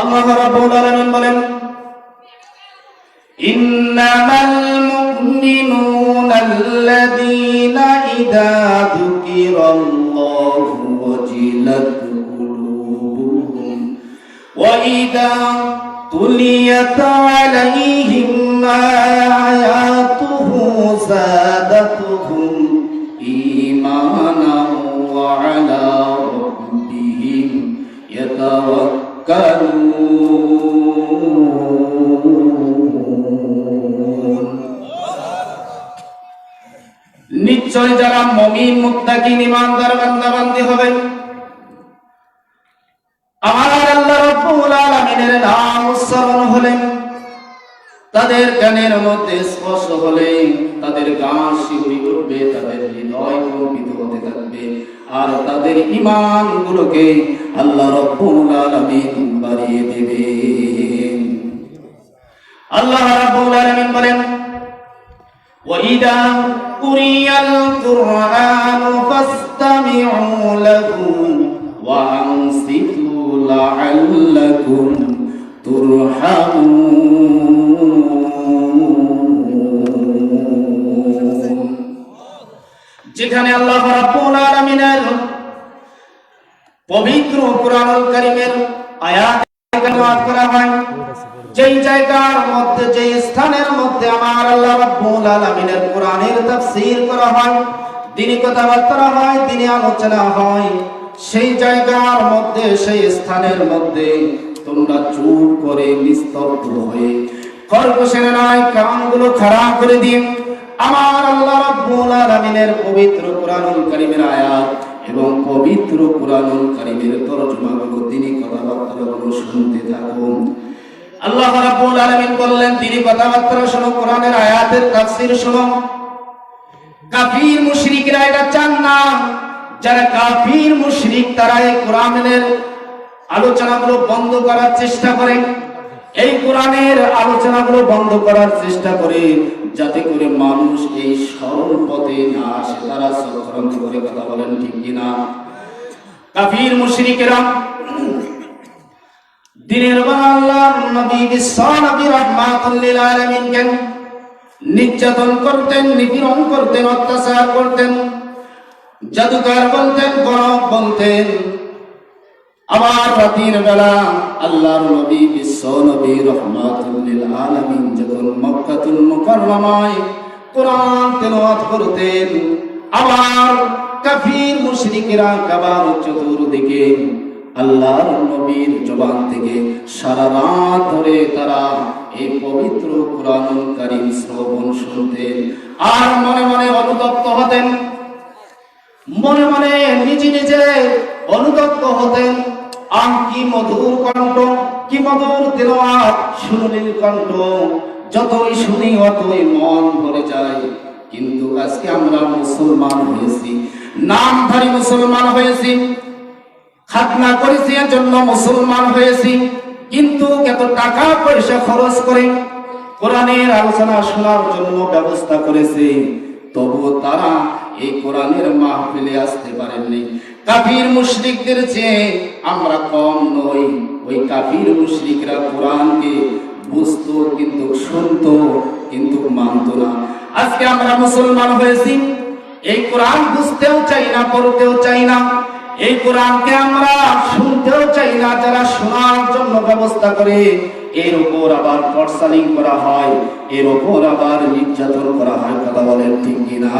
আল্লাহ রাব্বুল আলামিন বলেন إنما المؤمنون الذين إذا ذكر الله وجلت قلوبهم وإذا تليت عليهم آياته زادتهم নিশ্চয় যারা মমিন, মুত্তাকিন ইমানদার বান্দাবান্দি হবেন। আমার আল্লাহ আলামিনের নাম উচ্চারণ হলেন। তাদের কানের মধ্যে স্পর্শ হলে তাদের শিহরি তাদের হৃদয় হতে থাকবে। আর তাদের ইমান গুলোকে আল্লাহ রব্বুল আলামিন বাড়িয়ে দেবেন। আল্লাহ বলেন ওয়াইদা قرئ القرآن فاستمعوا له وأنصتوا لعلكم ترحمون যেখানে আল্লাহ রাব্বুল আলামিনের পবিত্র কোরআনুল কারীমের আয়াত তেলাওয়াত করা হয় যেই জায়গার মধ্যে যে স্থানের মধ্যে আমার আল্লাহ রাব্বুল আলামিনের কোরআনের তাফসীর করা হয় দিনী কথাবার্তা হয় দিনী আলোচনা হয়, সেই জায়গার মধ্যে, সেই স্থানের মধ্যে তোমরা চুপ করে নিস্তব্ধ হয়ে খরগোশের নয় কানগুলো খারাপ করে দিয়ে আমার আল্লাহ রাব্বুল আলামিনের পবিত্র কোরআনুল কারীমের আয়াত এবং পবিত্র কোরআনুল কারীমের তরজমাগুলো তিনি কথাবার্তাগুলো শুনতে থাকুন। আল্লাহ রাব্বুল আলামিন বললেন, তিনি কথাবার্তা শোনো, কোরআনের আয়াতের তাফসীর শোনো। কাফির মুশরিকরা এটা চান না। যারা কাফির মুশরিক তারা এই কোরআনের আলোচনাগুলো বন্ধ করার চেষ্টা করে। এই কোরআনের আলোচনাগুলো বন্ধ করার চেষ্টা করে, যাতে করে মানুষ এই সরল পথে না আসে। তারা চক্রান্ত করে কথা বলেন ঠিক কিনা? কাফির মুশরিকেরা দিনের বেলা আল্লাহর নবী বিশ্ব নবী রহমাতুল লিল আলামিনকে নির্যাতন করতেন, নিপীড়ন করতেন, অত্যাচার করতেন, জাদুকর বলতেন, গণক বলতেন। আবার রাতের বেলা আল্লাহর নবী বিশ্ব নবী রহমাতুল লিল আলামিন যখন মক্কাতুল মুকাররমায় কোরআন তেলাওয়াত করতেন, আবার কাফির মুশরিকেরা কাবার চতুর্দিকে আল্লাহর নবীর জবান থেকে সারা রাত ধরে তারা এই পবিত্র কোরআনুল কারীম শ্রবণ শুনতেন আর মনে মনে অনুতপ্ত হতেন। মনে মনে নিজে নিজে অনুতপ্ত হতেন। আর কি মধুর কণ্ঠ, কি মধুর তেলাওয়াত সুনীল কণ্ঠ, যতই শুনি অতই মন ভরে যায়। কিন্তু আজকে আমরা মুসলমান হয়েছি, নামধারী মুসলমান হয়েছি। খাতনা করেছি এর জন্য মুসলমান হয়েছি। কিন্তু এত টাকা পয়সা খরচ করে কোরআনের আলোচনা শোনার জন্য ব্যবস্থা করেছে তবু তারা এই কোরআনের মাহফিলে আসতে পারেননি। কাফির মুশরিকদের চেয়ে আমরা কম নই। ওই কাফির মুশরিকরা কোরআনকে বুঝতো, কিন্তু শুনতো, কিন্তু মানতো না। আজকে আমরা মুসলমান হয়েছি, এই কোরআন বুঝতেও চাই না, পড়তেও চাই না। এই কোরআনকে আমরা শুনতেও চাই না, যারা শোনার জন্য ব্যবস্থা করে। এর উপর আবার টর্চারিং করা হয়, এর উপর আবার নির্যাতন করা হয়, কথা বলেন ঠিক কিনা?